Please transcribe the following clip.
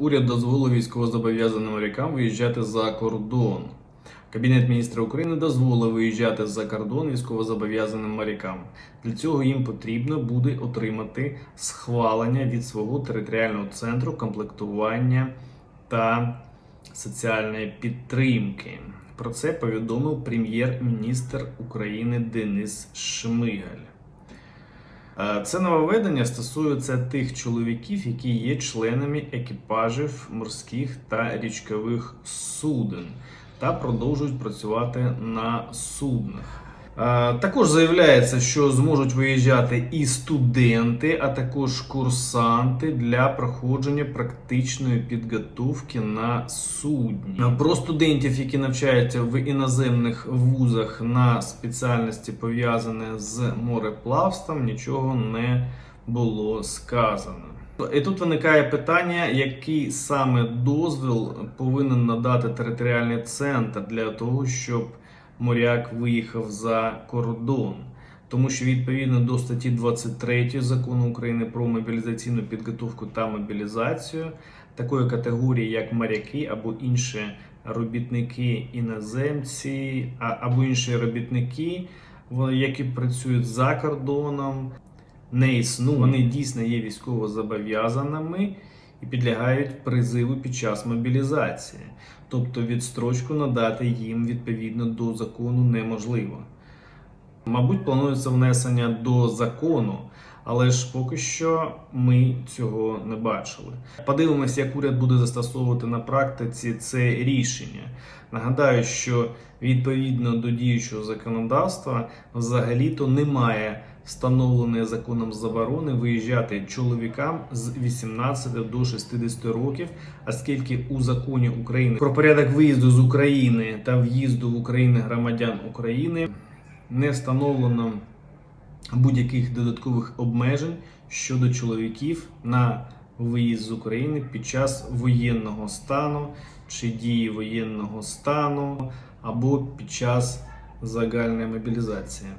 Уряд дозволив військовозобов'язаним морякам виїжджати за кордон. Кабінет міністрів України дозволив виїжджати за кордон військовозобов'язаним морякам. Для цього їм потрібно буде отримати схвалення від свого територіального центру комплектування та соціальної підтримки. Про це повідомив прем'єр-міністр України Денис Шмигаль. Е, Це нововведення стосується тих чоловіків, які є членами екіпажів морських та річкових суден та продовжують працювати на суднах. Е, Також заявляється, що зможуть виїжджати і студенти, а також курсанти для проходження практичної підготовки на судні. Е, Про студентів, які навчаються в іноземних вузах на спеціальності пов'язані з мореплавством, нічого не було сказано. І тут виникає питання, який саме дозвіл повинен надати територіальний центр для того, щоб моряк виїхав за кордон. Тому що відповідно до статті 23 закону України про мобілізаційну підготовку та мобілізацію такої категорії, як моряки або інші робітники іноземці, або інші робітники, в- які працюють за кордоном, не існує. Вони дійсно є військово зобов'язаними і підлягають призиву під час мобілізації. Тобто відстрочку надати їм відповідно до закону неможливо. Мабуть, планується внесення до закону, але ж поки що ми цього не бачили. Подивимося, як уряд буде застосовувати на практиці це рішення. Нагадаю, що відповідно до діючого законодавства взагалі-то немає встановленої законом заборони виїжджати чоловікам з 18 до 60 років, оскільки у законі України про порядок виїзду з України та в'їзду в Україну громадян України не встановлено будь-яких додаткових обмежень щодо чоловіків на виїзд з України під час воєнного стану чи дії воєнного стану або під час загальної мобілізації.